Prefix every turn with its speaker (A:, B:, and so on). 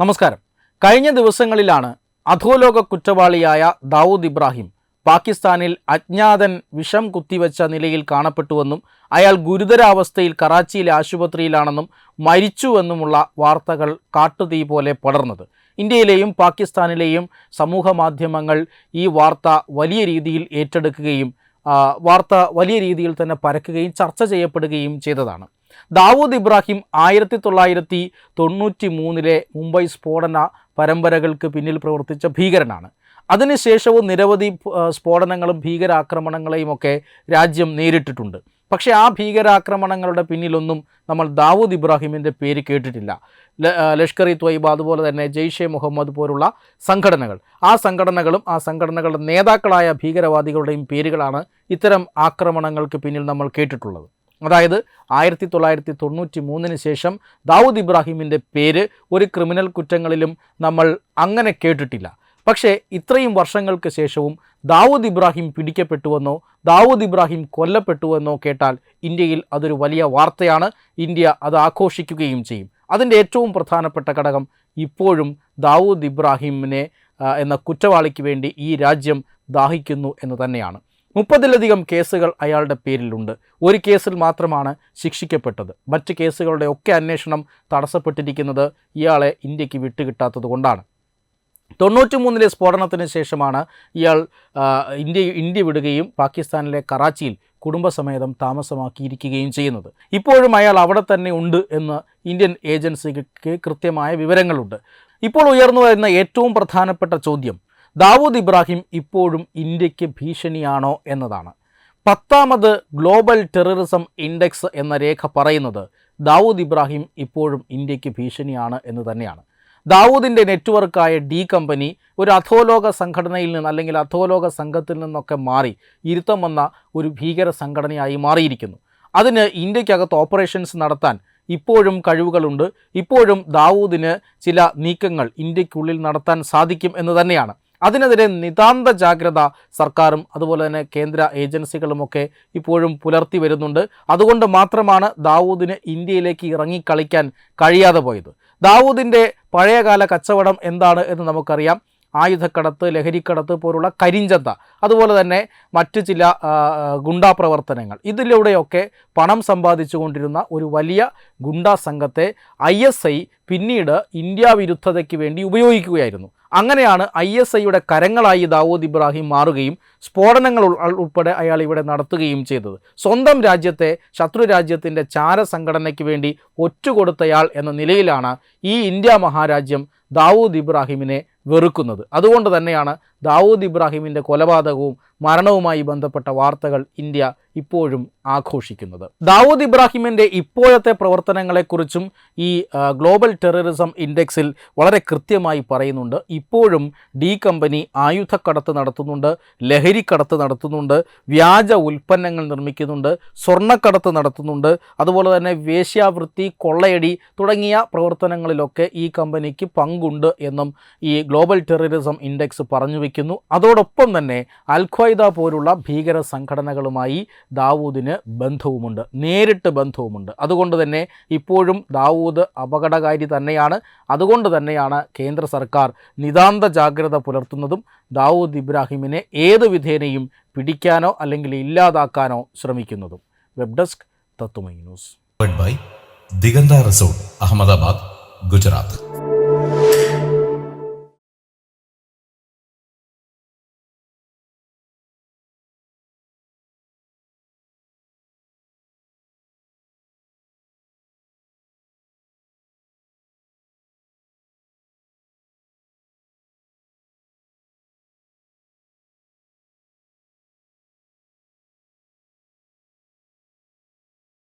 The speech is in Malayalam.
A: നമസ്കാരം. കഴിഞ്ഞ ദിവസങ്ങളിലാണ് അധോലോക കുറ്റവാളിയായ ദാവൂദ് ഇബ്രാഹിം പാകിസ്ഥാനിൽ അജ്ഞാതൻ വിഷം കുത്തിവെച്ച നിലയിൽ കാണപ്പെട്ടുവെന്നും അയാൾ ഗുരുതരാവസ്ഥയിൽ കറാച്ചിയിലെ ആശുപത്രിയിലാണെന്നും മരിച്ചുവെന്നുമുള്ള വാർത്തകൾ കാട്ടുതീ പോലെ പടർന്നത്. ഇന്ത്യയിലെയും പാകിസ്ഥാനിലെയും സമൂഹ മാധ്യമങ്ങൾ ഈ വാർത്ത വലിയ രീതിയിൽ ഏറ്റെടുക്കുകയും വാർത്ത വലിയ രീതിയിൽ തന്നെ പരക്കുകയും ചർച്ച ചെയ്യപ്പെടുകയും ചെയ്തതാണ്. ദാവൂദ് ഇബ്രാഹിം ആയിരത്തി തൊള്ളായിരത്തി തൊണ്ണൂറ്റി മൂന്നിലെ മുംബൈ സ്ഫോടന പരമ്പരകൾക്ക് പിന്നിൽ പ്രവർത്തിച്ച ഭീകരനാണ്. അതിനുശേഷവും നിരവധി സ്ഫോടനങ്ങളും ഭീകരാക്രമണങ്ങളെയും ഒക്കെ രാജ്യം നേരിട്ടിട്ടുണ്ട്. പക്ഷേ ആ ഭീകരാക്രമണങ്ങളുടെ പിന്നിലൊന്നും നമ്മൾ ദാവൂദ് ഇബ്രാഹിമിന്റെ പേര് കേട്ടിട്ടില്ല. ലഷ്കർ ഇ ത്വയ്ബ അതുപോലെ തന്നെ ജെയ്ഷെ മുഹമ്മദ് പോലുള്ള സംഘടനകൾ. ആ സംഘടനകളും ആ സംഘടനകളുടെ നേതാക്കളായ ഭീകരവാദികളുടെയും പേരുകളാണ് ഇത്തരം ആക്രമണങ്ങൾക്ക് പിന്നിൽ നമ്മൾ കേട്ടിട്ടുള്ളത്. അതായത് ആയിരത്തി തൊള്ളായിരത്തി തൊണ്ണൂറ്റി മൂന്നിന് ശേഷം ദാവൂദ് ഇബ്രാഹിമിന്റെ പേര് ഒരു ക്രിമിനൽ കുറ്റങ്ങളിലും നമ്മൾ അങ്ങനെ കേട്ടിട്ടില്ല. പക്ഷേ ഇത്രയും വർഷങ്ങൾക്ക് ശേഷവും ദാവൂദ് ഇബ്രാഹിം പിടിക്കപ്പെട്ടുവെന്നോ ദാവൂദ് ഇബ്രാഹിം കൊല്ലപ്പെട്ടുവെന്നോ കേട്ടാൽ ഇന്ത്യയിൽ അതൊരു വലിയ വാർത്തയാണ്. ഇന്ത്യ അത് ആഘോഷിക്കുകയും ചെയ്യും. അതിന്റെ ഏറ്റവും പ്രധാനപ്പെട്ട ഘടകം ഇപ്പോഴും ദാവൂദ് ഇബ്രാഹിമിനെ എന്ന കുറ്റവാളിക്ക് വേണ്ടി ഈ രാജ്യം ദാഹിക്കുന്നു എന്ന് തന്നെയാണ്. മുപ്പതിലധികം കേസുകൾ അയാളുടെ പേരിലുണ്ട്. ഒരു കേസിൽ മാത്രമാണ് ശിക്ഷിക്കപ്പെട്ടത്. മറ്റ് കേസുകളുടെ ഒക്കെ അന്വേഷണം തടസ്സപ്പെട്ടിരിക്കുന്നത് ഇയാളെ ഇന്ത്യയ്ക്ക് വിട്ടുകിട്ടാത്തത് കൊണ്ടാണ്. തൊണ്ണൂറ്റി മൂന്നിലെ സ്ഫോടനത്തിന് ശേഷമാണ് ഇയാൾ ഇന്ത്യ ഇന്ത്യ വിടുകയും പാകിസ്ഥാനിലെ കറാച്ചിയിൽ കുടുംബസമേതം താമസമാക്കിയിരിക്കുകയും ചെയ്യുന്നത്. ഇപ്പോഴും അയാൾ അവിടെ തന്നെ ഉണ്ട് എന്ന് ഇന്ത്യൻ ഏജൻസിക്ക് കൃത്യമായ വിവരങ്ങളുണ്ട്. ഇപ്പോൾ ഉയർന്നു വരുന്ന ഏറ്റവും പ്രധാനപ്പെട്ട ചോദ്യം ദാവൂദ് ഇബ്രാഹിം ഇപ്പോഴും ഇന്ത്യയ്ക്ക് ഭീഷണിയാണോ എന്നതാണ്. പത്താമത് ഗ്ലോബൽ ടെററിസം ഇൻഡെക്സ് എന്ന രേഖ പറയുന്നത് ദാവൂദ് ഇബ്രാഹിം ഇപ്പോഴും ഇന്ത്യയ്ക്ക് ഭീഷണിയാണ് എന്ന് തന്നെയാണ്. ദാവൂദിന്റെ നെറ്റ്വർക്കായ ഡി കമ്പനി ഒരു അധോലോക സംഘടനയിൽ നിന്ന് അല്ലെങ്കിൽ അധോലോക സംഘത്തിൽ നിന്നൊക്കെ മാറി ഇരുത്തം വന്ന ഒരു ഭീകര സംഘടനയായി മാറിയിരിക്കുന്നു. അതിന് ഇന്ത്യക്കകത്ത് ഓപ്പറേഷൻസ് നടത്താൻ ഇപ്പോഴും കഴിവുകളുണ്ട്. ഇപ്പോഴും ദാവൂദിന് ചില നീക്കങ്ങൾ ഇന്ത്യക്കുള്ളിൽ നടത്താൻ സാധിക്കും എന്ന് തന്നെയാണ്. അതിനെതിരെ നിതാന്ത ജാഗ്രത സർക്കാരും അതുപോലെ തന്നെ കേന്ദ്ര ഏജൻസികളുമൊക്കെ ഇപ്പോഴും പുലർത്തി വരുന്നുണ്ട്. അതുകൊണ്ട് മാത്രമാണ് ദാവൂദിന് ഇന്ത്യയിലേക്ക് ഇറങ്ങിക്കളിക്കാൻ കഴിയാതെ പോയത്. ദാവൂദിന്റെ പഴയകാല കച്ചവടം എന്താണ് എന്ന് നമുക്കറിയാം. ആയുധക്കടത്ത് ലഹരിക്കടത്ത് പോലുള്ള കരിഞ്ചന്ത അതുപോലെ തന്നെ മറ്റ് ചില ഗുണ്ടാ പ്രവർത്തനങ്ങൾ ഇതിലൂടെയൊക്കെ പണം സമ്പാദിച്ചുകൊണ്ടിരുന്ന ഒരു വലിയ ഗുണ്ടാ സംഘത്തെ ഐ എസ് ഐ പിന്നീട് ഇന്ത്യ വിരുദ്ധതയ്ക്ക് വേണ്ടി ഉപയോഗിക്കുകയായിരുന്നു. അങ്ങനെയാണ് ഐ എസ് ഐയുടെ കരങ്ങളായി ദാവൂദ് ഇബ്രാഹിം മാറുകയും സ്ഫോടനങ്ങൾ ഉൾപ്പെടെ അയാൾ ഇവിടെ നടത്തുകയും ചെയ്തത്. സ്വന്തം രാജ്യത്തെ ശത്രു രാജ്യത്തിന്റെ ചാര സംഘടനയ്ക്ക് വേണ്ടി ഒറ്റുകൊടുത്തയാൾ എന്ന നിലയിലാണ് ഈ ഇന്ത്യ മഹാരാജ്യം ദാവൂദ് ഇബ്രാഹിമിനെ വെറുക്കുന്നത്. അതുകൊണ്ട് തന്നെയാണ് ദാവൂദ് ഇബ്രാഹിമിന്റെ കൊലപാതകവും മരണവുമായി ബന്ധപ്പെട്ട വാർത്തകൾ ഇന്ത്യ ഇപ്പോഴും ആഘോഷിക്കുന്നത്. ദാവൂദ് ഇബ്രാഹിമിന്റെ ഇപ്പോഴത്തെ പ്രവർത്തനങ്ങളെക്കുറിച്ചും ഈ ഗ്ലോബൽ ടെററിസം ഇൻഡെക്സിൽ വളരെ കൃത്യമായി പറയുന്നുണ്ട്. ഇപ്പോഴും ഡി കമ്പനി ആയുധക്കടത്ത് നടത്തുന്നുണ്ട് ലഹരിക്കടത്ത് നടത്തുന്നുണ്ട് വ്യാജ ഉൽപ്പന്നങ്ങൾ നിർമ്മിക്കുന്നുണ്ട് സ്വർണക്കടത്ത് നടത്തുന്നുണ്ട് അതുപോലെ തന്നെ വേശ്യാവൃത്തി കൊള്ളയടി തുടങ്ങിയ പ്രവർത്തനങ്ങളിലൊക്കെ ഈ കമ്പനിക്ക് പങ്കുണ്ട് എന്നും ഈ ഗ്ലോബൽ ടെററിസം ഇൻഡെക്സ് പറഞ്ഞു വയ്ക്കുന്നു അതോടൊപ്പം തന്നെ അൽഖ്വൈദ പോലുള്ള ഭീകര സംഘടനകളുമായി ദാവൂദിന് ബന്ധവുമുണ്ട്. നേരിട്ട് ബന്ധവുമുണ്ട്. അതുകൊണ്ട് തന്നെ ഇപ്പോഴും ദാവൂദ് അപകടകാരി തന്നെയാണ്. അതുകൊണ്ട് തന്നെയാണ് കേന്ദ്ര സർക്കാർ നിതാന്ത ജാഗ്രത പുലർത്തുന്നതും ദാവൂദ് ഇബ്രാഹിമിനെ ഏത് വിധേനയും പിടിക്കാനോ അല്ലെങ്കിൽ ഇല്ലാതാക്കാനോ ശ്രമിക്കുന്നതും. Web desk Tatwamayi news.
B: Diganta resort Ahmedabad Gujarat.